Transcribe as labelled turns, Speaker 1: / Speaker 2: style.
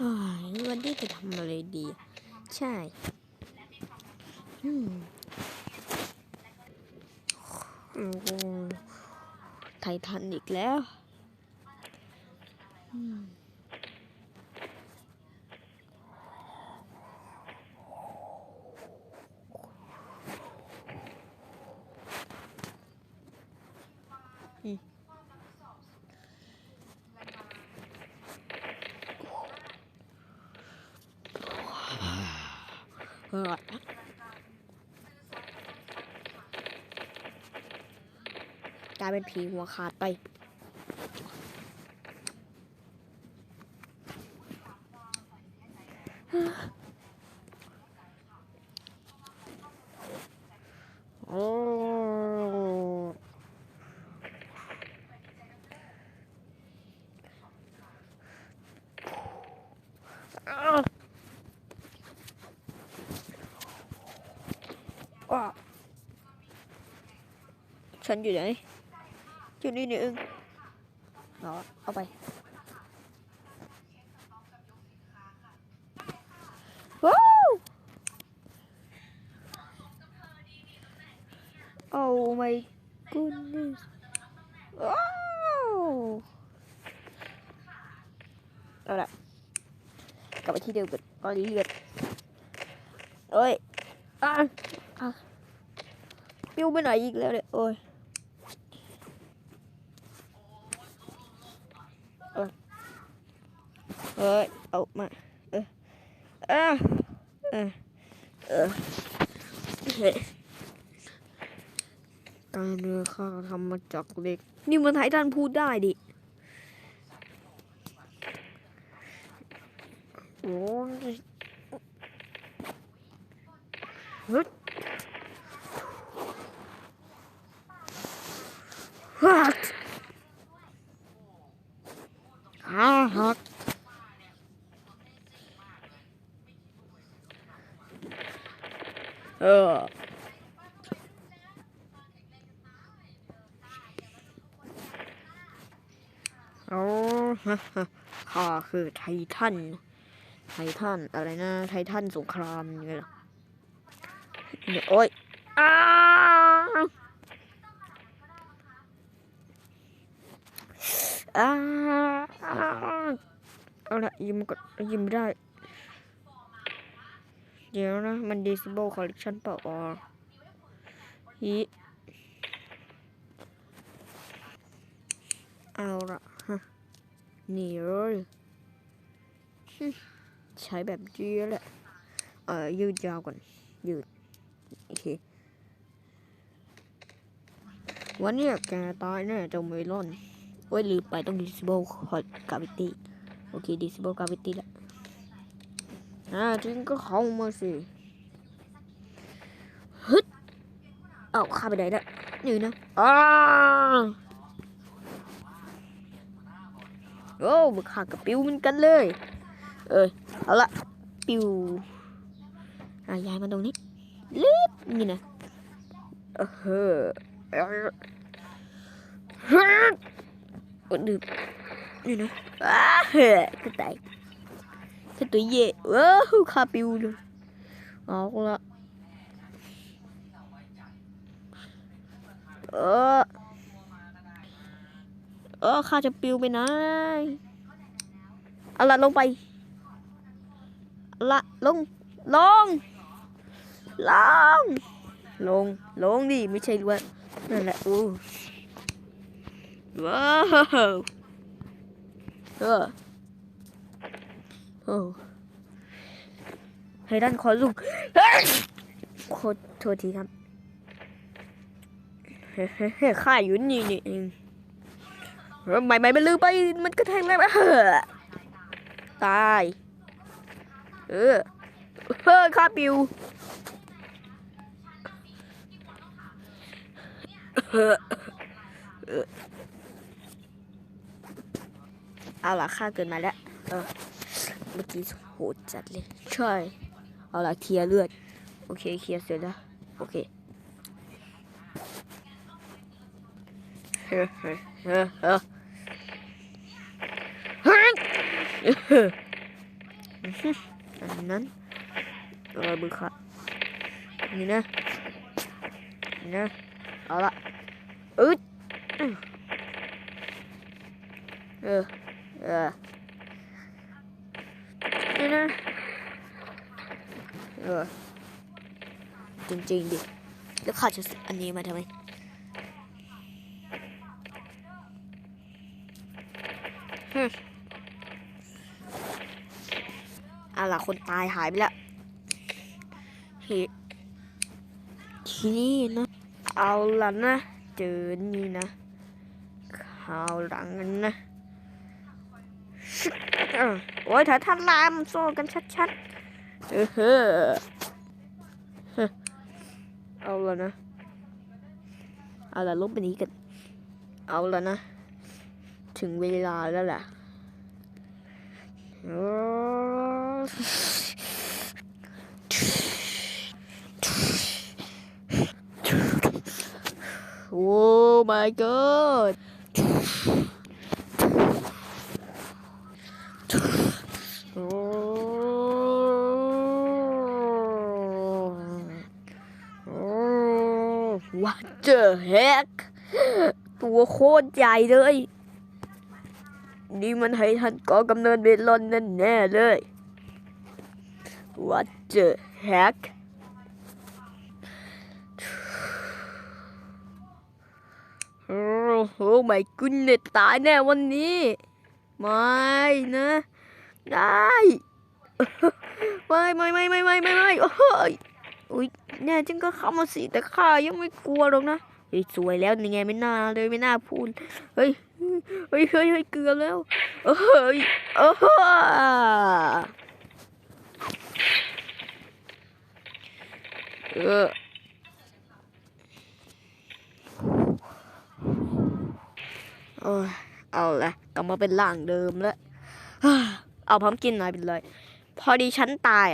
Speaker 1: วันนี้จะทำอะไรดี ใช่อืมโอ้ไททันอีกแล้ว อืม เฮ้ยกลายเป็นผีหัวขาดไป โอ้าว ฉันอยู่ไหนอยู่นี่นี่เองเหรอเอาไปว้าว Oh my goodness ว้าวเอาละกลับไปที่เดิมกันตอนนี้เลือดเอ้ยอะอะปิ้วไปไหนอีกแล้วเนี่ยโอ้ย เออเอ้ยเอามา เออ เออ เออ เออเฮ้การเรือข้าทำมาจากเหล็ก นี่มันไททันพูดได้ดิ โอ้ยฮึดฮักฮ่าฮัก เออโอ้ฮะฮะข้าคือไททัน ไททัน อะไรนะ ไททันสงครามยังไงล่ะเนี่ยโอ้ยอ้าอ้าเอาละยิ้มก็ยิ้มได้ เดี๋ยวนะ มัน disable collection เปล่าอ๋อฮิเอาละฮะนี่เลยใช้แบบนี้แหละ เอ่อยืดยาวก่อน ยืดโอเควันนี้แกตายแน่เจ้าเมลอนโอ้ยลืมไปต้อง disable gravity โอเค disable gravity ละ อ่าจริงก็เข้ามาสิฮึดเอาข้าไปไหนละนี่นะอ้าโอ้บึกขากับปิวเหมือนกันเลย เอ้ยเอาละปิวอะย้ายมาตรงนี้ลิบนี่นะเออเฮ้อเออเฮ้อโอ้ดื่มนี่นะอ้าเฮ้ก็ตาย ถ้าตัวเย่ว้าวขาปิวเลยเอาละเออเออข้าจะปิวไปไหนเอาละลงไปเอาละลงลงลงลงลงดิไม่ใช่ว่านั่นแหละอู้ว้าวเออ โอ้ให้ด้านคอลูกโคตรโทษทีครับเฮ้เฮ้เฮ้ข้าอยู่นี่นี่เองเออไม่ไม่ไม่ลืมไป มันก็แทงแล้วตาย เออเฮ้ยข้าปิวเอาละข้าเกินมาแล้ว เออ เมื่อกี้โหดจัดเลย ใช่ เอาละเคลียร์เลือด โอเคเคลียร์เสร็จแล้ว โอเคเฮ้เฮ้เฮ้เฮ้เฮ้ยอื้อหืออันนั้นเออบึกค่ะนี่นะนี่นะ เอาละอึดเออเออ นี่นะ เออ จริงๆดิ แล้วข้าจะซื้ออันนี้มาทำไมอะล่ะคนตายหายไปแล้วเฮ้ทีนี้นะ เอาละนะ เจอนี่นะข่าวหลังกันนะชิเออ โอ้ยถ้าท่านลามโซ่กันชัดๆเออเฮ้อเอาละนะ เอาละลบไปนี้กัน เอาละนะ ถึงเวลาแล้วแหละโอ้ my god what the heck ตัวโคตรใหญ่เลย นี่มันให้ท่านก่อกำเนิดเมลอนนั่นแน่เลย What the heck โอ้โหไม่กุนเนตตายแน่วันนี้ ไม่นะ ได้ ไม่ไม่ไม่ไม่ไม่ไม่ไม่โอ้ยอุ้ยแน่จริงก็เข้ามาสิแต่ข้ายังไม่กลัวหรอกนะเฮ้ยสวยแล้วนี่ไงไม่น่าเลยไม่น่าพูดเฮ้ยเฮ้ยเฮ้ยเฮ้ยเกือบแล้วเฮ้ยเออเออโอ้เอาละกลับมาเป็นร่างเดิมแล้ว เอาพร้อมกินหน่อยไปเลย พอดีฉันตาย